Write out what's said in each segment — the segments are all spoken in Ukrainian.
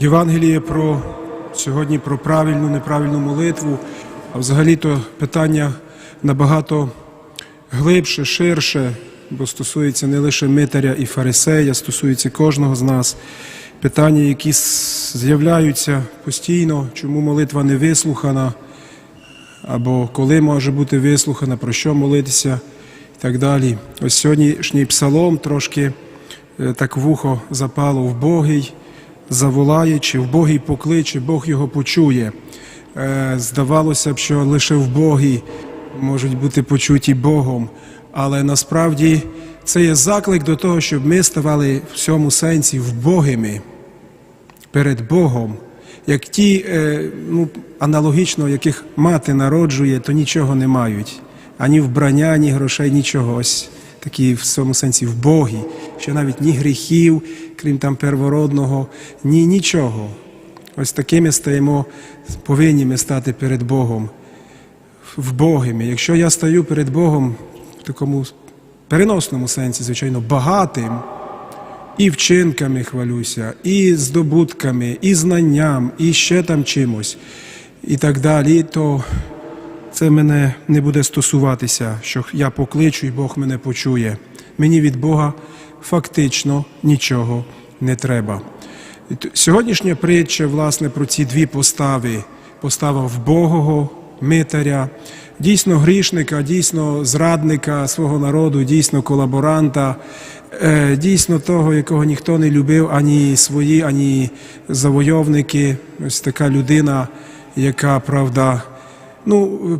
Євангеліє про сьогодні про правильну, неправильну молитву, а взагалі-то питання набагато глибше, ширше, бо стосується не лише митаря і фарисея, стосується кожного з нас. Питання, які з'являються постійно, чому молитва не вислухана, або коли може бути вислухана, про що молитися і так далі. Ось сьогоднішній псалом трошки е, так вухо запало в Богий, заволає, чи в Богий покличе, Бог його почує. Е, Здавалося б, що лише в Богі можуть бути почуті Богом, але насправді це є заклик до того, щоб ми ставали в цьому сенсі вбогими перед Богом, як ті, е, ну, аналогічно, яких мати народжує, то нічого не мають. Ані вбрання, ані грошей, нічогось. Такі в цьому сенсі вбогі, що навіть ні гріхів, крім там первородного, ні нічого. Ось такими стаємо, повинні ми стати перед Богом, вбогими. Якщо я стаю перед Богом в такому переносному сенсі, звичайно, багатим, і вчинками хвалюся, і здобутками, і знанням, і ще там чимось, і так далі, то це мене не буде стосуватися, що я покличу, і Бог мене почує. Мені від Бога фактично нічого не треба. Сьогоднішня притча, власне, про ці дві постави: постава вбогого митаря, дійсно грішника, дійсно зрадника свого народу, дійсно колаборанта, е, дійсно того, якого ніхто не любив, ані свої, ані завойовники. Ось така людина, яка, правда, ну, е,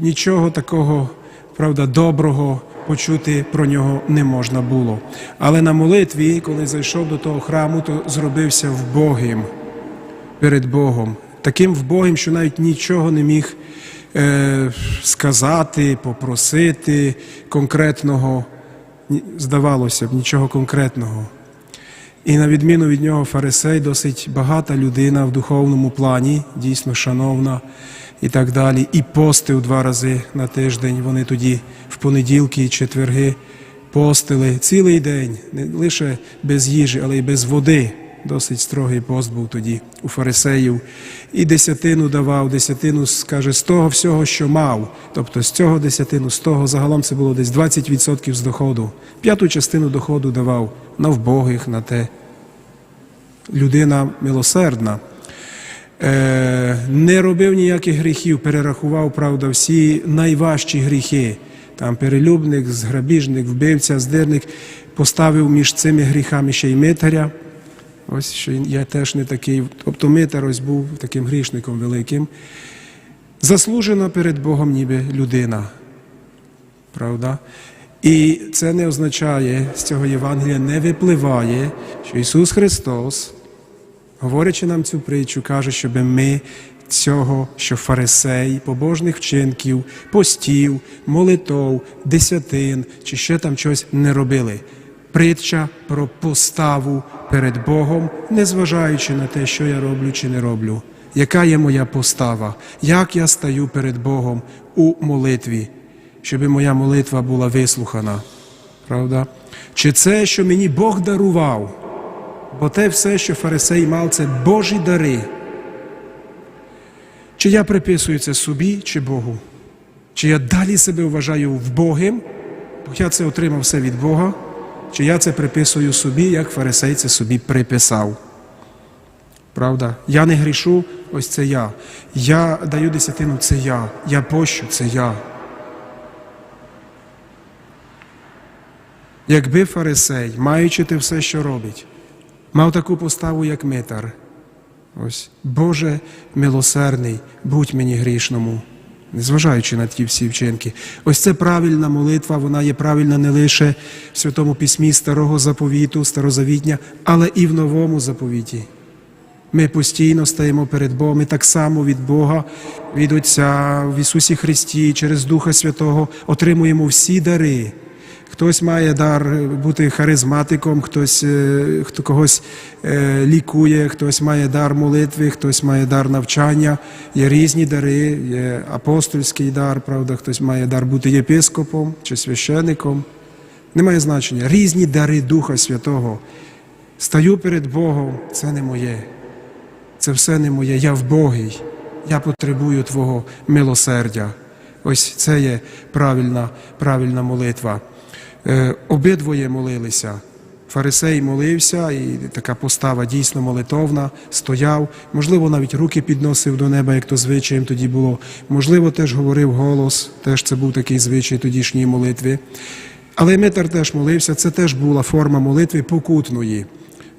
нічого такого, правда, доброго почути про нього не можна було. Але на молитві, коли зайшов до того храму, то зробився вбогим перед Богом. Таким вбогим, що навіть нічого не міг е, сказати, попросити конкретного, здавалося б, нічого конкретного. І на відміну від нього фарисей досить багата людина в духовному плані, дійсно шановна і так далі. І постив два рази на тиждень. Вони тоді в понеділки і четверги постили цілий день, не лише без їжі, але й без води. Досить строгий пост був тоді у фарисеїв. І десятину давав, десятину, скаже, з того всього, що мав. Тобто з цього десятину, з того загалом це було десь 20% з доходу. П'яту частину доходу давав на вбогих, на те. Людина милосердна. Е, не робив ніяких гріхів, перерахував, правда, всі найважчі гріхи. Там перелюбник, зграбіжник, вбивця, здирник, поставив між цими гріхами ще й митаря. Ось що я теж не такий. Тобто митар ось був таким грішником великим. Заслужена перед Богом ніби людина. Правда? І це не означає, з цього Євангелія не випливає, що Ісус Христос, говорячи нам цю притчу, каже, щоб ми цього, що фарисей, побожних вчинків, постів, молитов, десятин чи ще там щось не робили. Притча про поставу перед Богом, незважаючи на те, що я роблю чи не роблю. Яка є моя постава? Як я стаю перед Богом у молитві, щоб моя молитва була вислухана? Правда? Чи це, що мені Бог дарував? Бо те все, що фарисей мав, це Божі дари. Чи я приписую це собі чи Богу? Чи я далі себе вважаю вбогим, бо я це отримав все від Бога, чи я це приписую собі, як фарисей це собі приписав? Правда? Я не грішу, ось це я. Я даю десятину, це я. Я пощу, це я. Якби фарисей, маючи те все, що робить, мав таку поставу, як митар. Ось, Боже милосердний, будь мені грішному, незважаючи на ті всі вчинки. Ось це правильна молитва, вона є правильна не лише в Святому Письмі Старого Заповіту, Старозавітня, але і в Новому заповіті. Ми постійно стаємо перед Богом, ми так само від Бога, від Отця в Ісусі Христі, через Духа Святого отримуємо всі дари. Хтось має дар бути харизматиком, хтось е, хто когось е, лікує, хтось має дар молитви, хтось має дар навчання. Є різні дари, є апостольський дар, правда, хтось має дар бути єпископом чи священником. Немає значення. Різні дари Духа Святого. Стаю перед Богом, це не моє. це все не моє, я вбогий, я потребую Твого милосердя. Ось це є правильна, правильна молитва. Е, обидвоє молилися. Фарисей молився, і така постава дійсно молитовна, стояв, можливо, навіть руки підносив до неба, як то звичаєм тоді було. Можливо, теж говорив голос, теж це був такий звичай тодішньої молитви. Але Митар теж молився, це теж була форма молитви покутної.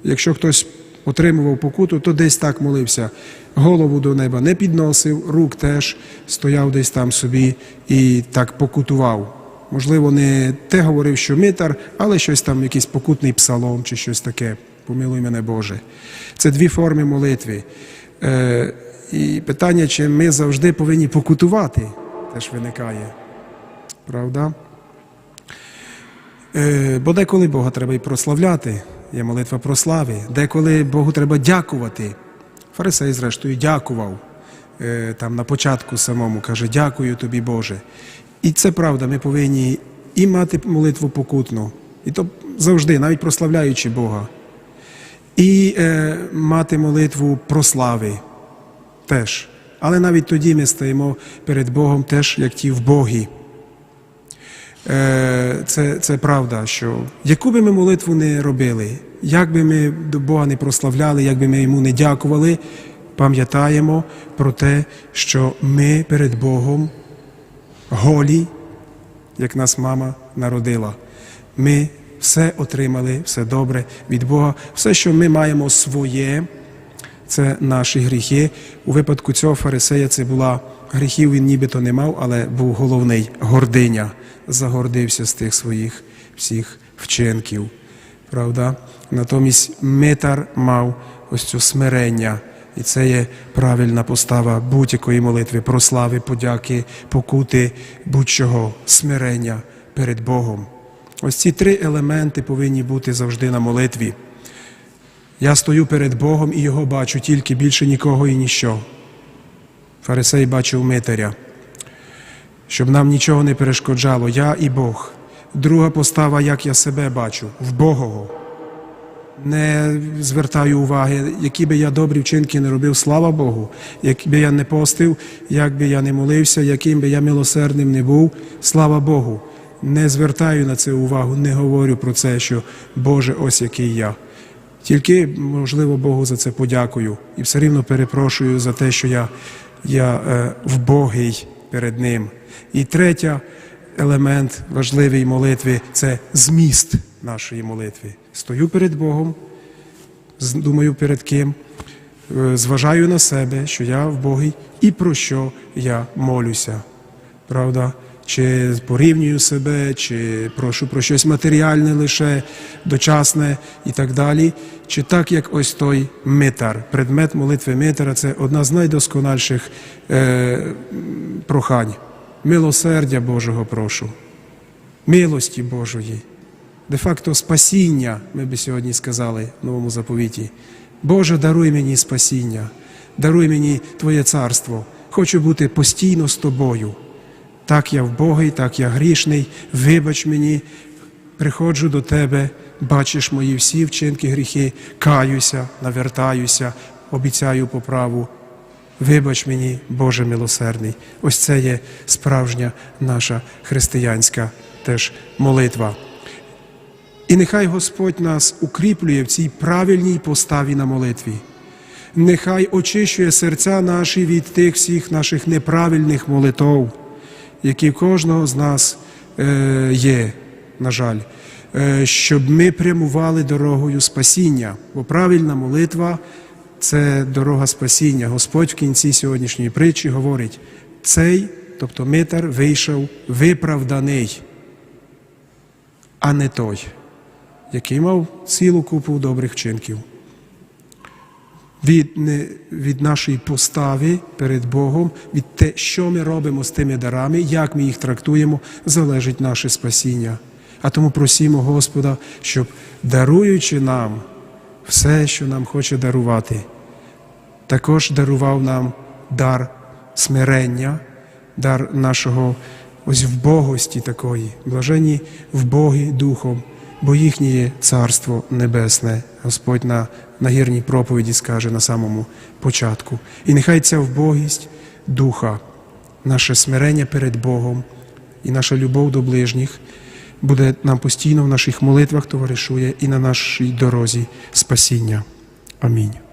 Якщо хтось отримував покуту, то десь так молився. Голову до неба не підносив, рук теж стояв десь там собі і так покутував. Можливо, не те говорив, що митар, але щось там, якийсь покутний псалом чи щось таке. Помилуй мене Боже. Це дві форми молитви. Е, і питання, чи ми завжди повинні покутувати, теж виникає. Правда? Е, бо деколи Бога треба і прославляти, є молитва про слави, деколи Богу треба дякувати. Фарисей, зрештою, дякував е, там на початку самому, каже, дякую тобі, Боже. І це правда, ми повинні і мати молитву покутну, і то завжди, навіть прославляючи Бога, і е, мати молитву про слави теж. Але навіть тоді ми стоїмо перед Богом теж, як ті в Богі. Е, Це, це правда, що яку би ми молитву не робили, як би ми до Бога не прославляли, як би ми йому не дякували, пам'ятаємо про те, що ми перед Богом голі, як нас мама народила. Ми все отримали, все добре від Бога, все, що ми маємо своє, це наші гріхи. У випадку цього фарисея це була гріхів, він нібито не мав, але був головний гординя. Загордився з тих своїх всіх вчинків. Правда? Натомість Митар мав ось цю смирення. І це є правильна постава будь-якої молитви, прослави, подяки, покути, будь-чого, смирення перед Богом. Ось ці три елементи повинні бути завжди на молитві. Я стою перед Богом і його бачу тільки більше нікого і ніщо. Фарисей бачив митаря, щоб нам нічого не перешкоджало, я і Бог. Друга постава, як я себе бачу, в Богого. Не звертаю уваги, які би я добрі вчинки не робив, слава Богу, як би я не постив, як би я не молився, яким би я милосердним не був, слава Богу. Не звертаю на це увагу, не говорю про це, що Боже, ось який я. Тільки, можливо, Богу за це подякую і все рівно перепрошую за те, що я, я е, вбогий перед Ним. І третя елемент важливий молитви це зміст нашої молитви. Стою перед Богом, думаю перед ким, е, зважаю на себе, що я вбогий, і про що я молюся. Правда? Чи порівнюю себе, чи прошу про щось матеріальне лише, дочасне і так далі. Чи так, як ось той митар. Предмет молитви митара це одна з найдоскональших е, прохань. Милосердя Божого прошу, милості Божої, де-факто спасіння, ми би сьогодні сказали в новому заповіті. Боже, даруй мені спасіння, даруй мені Твоє царство. Хочу бути постійно з тобою. Так я вбогий, так я грішний, вибач мені, приходжу до тебе, бачиш мої всі вчинки, гріхи, каюся, навертаюся, обіцяю поправу. Вибач мені, Боже милосердний. Ось це є справжня наша християнська теж молитва. І нехай Господь нас укріплює в цій правильній поставі на молитві. Нехай очищує серця наші від тих всіх наших неправильних молитов, які в кожного з нас е, є, на жаль, е, щоб ми прямували дорогою спасіння, бо правильна молитва це дорога спасіння. Господь в кінці сьогоднішньої притчі говорить: цей, тобто митар, вийшов виправданий, а не той, який мав цілу купу добрих вчинків. Від, від нашої постави перед Богом, від те, що ми робимо з тими дарами, як ми їх трактуємо, залежить наше спасіння. А тому просімо Господа, щоб даруючи нам все, що нам хоче дарувати, також дарував нам дар смирення, дар нашого ось вбогості такої, блажені вбогі духом, бо їхнє царство небесне. Господь на нагірній проповіді скаже на самому початку. І нехай ця вбогість духа, наше смирення перед Богом і наша любов до ближніх буде нам постійно в наших молитвах товаришує і на нашій дорозі спасіння. Амінь.